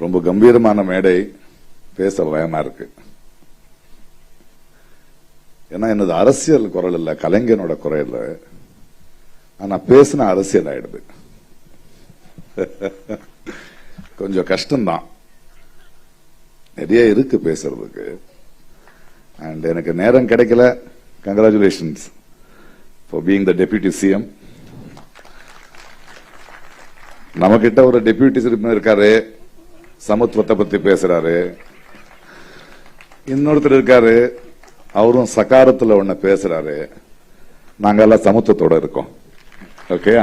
ரொம்ப கம்பீரமான மேடை பேச பயமா இருக்கு. ஏன்னா எனது அரசியல் குரல் இல்ல கலைஞனோட குரல். இல்ல ஆனா பேசின அரசியல் ஆயிடுது. கொஞ்சம் கஷ்டம்தான். நிறைய இருக்கு பேசுறதுக்கு. அண்ட் எனக்கு நேரம் கிடைக்கல. Congratulations for being the deputy CM நம்ம கிட்ட ஒரு டெபியூட்டி சிஎம் இருக்காரு. சமத்துவத்தை பத்தி பேசுறாரு. இன்னொருத்தர் இருக்காரு அவரும் சகாரத்தில் ஒன்று பேசுறாரு. நாங்க எல்லாம் சமத்துவத்தோட இருக்கோம். ஓகே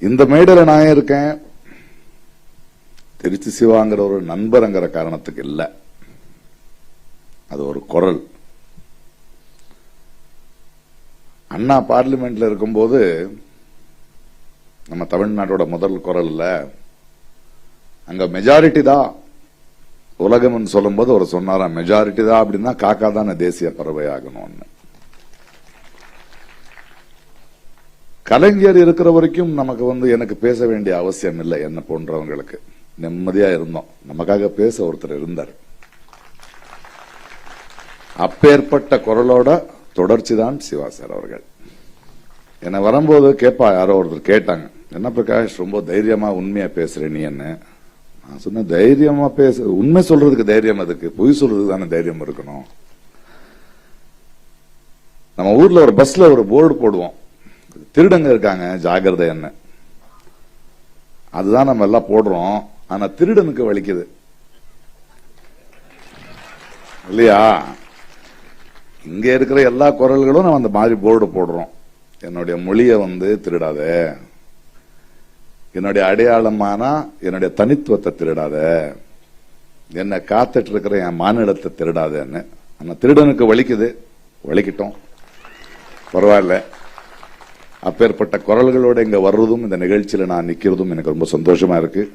இந்த மேடையில் நான் இருக்கேன்? திருச்சி சிவாங்கிற ஒரு நண்பருங்கிற காரணத்துக்கு இல்லை. அது ஒரு குரல். அண்ணா பார்லிமெண்ட்ல இருக்கும்போது நம்ம தமிழ்நாட்டோட முதல் குரல்ல அங்க மெஜாரிட்டி தான். உலகம்னு சொல்லும்போது அவர் சொன்னாரா மெஜாரிட்டி தான் அப்படின்னா காக்கா தானே தேசிய பறவை ஆகணும்னு. கலைஞர் இருக்கிற வரைக்கும் நமக்கு வந்து எனக்கு பேச வேண்டிய அவசியம் இல்லை என்ன போன்றவங்களுக்கு. நிம்மதியா இருந்தோம். நமக்காக பேச ஒருத்தர் இருந்தார். அப்பேற்பட்ட குரலோட தொடர்ச்சி தான் சிவா சார் அவர்கள். என்னை வரும்போது கேட்பா யாரோ ஒருத்தர் கேட்டாங்க. என்ன பிரகாஷ் ரொம்ப தைரியமா உண்மையா பேசுறேன் நீ என்ன? நான் சொன்னேன் தைரியமா பேச உண்மை சொல்றதுக்கு தைரியம் அதுக்கு பொய் சொல்றதுக்கு தானே தைரியம் இருக்கணும். நம்ம ஊர்ல ஒரு பஸ்ல ஒரு போர்டு போடுவோம். திருடங்க இருக்காங்க ஜாகிரதை என்ன? அதுதான் நம்ம எல்லாம் போடுறோம். ஆனா திருடனுக்கு வலிக்குது. இல்லையா? இங்க இருக்கிற எல்லா குரல்களும் நம்ம அந்த மாதிரி போர்டு போடுறோம். என்னுடைய மொழியை வந்து திருடாத. என்னுடைய அடையாளமானா என்னுடைய தனித்துவத்தை திருடாத என்னை காத்துட்டு இருக்கிற என் மாநிலத்தை திருடாதன்னு. ஆனா திருடனுக்கு வலிக்குது. வலிக்கட்டும். பரவாயில்ல. அப்பேற்பட்ட குரல்களோட இங்க வர்றதும் இந்த நிகழ்ச்சியில நான் நிக்கிறதும் எனக்கு ரொம்ப சந்தோஷமா இருக்கு.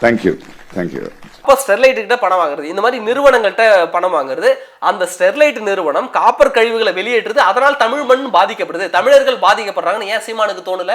தேங்க்யூ தேங்க்யூ அப்போ ஸ்டெர்லைட் கிட்ட பணம் வாங்குறது. இந்த மாதிரி நிறுவனங்கள்ட்ட பணம் வாங்குறது. அந்த ஸ்டெர்லைட் நிறுவனம் காப்பர் கழிவுகளை வெளியேற்றுறது அதனால் தமிழ் மண் பாதிக்கப்படுது. தமிழர்கள் பாதிக்கப்படுறாங்கன்னு ஏன் சீமானுக்கு தோணல?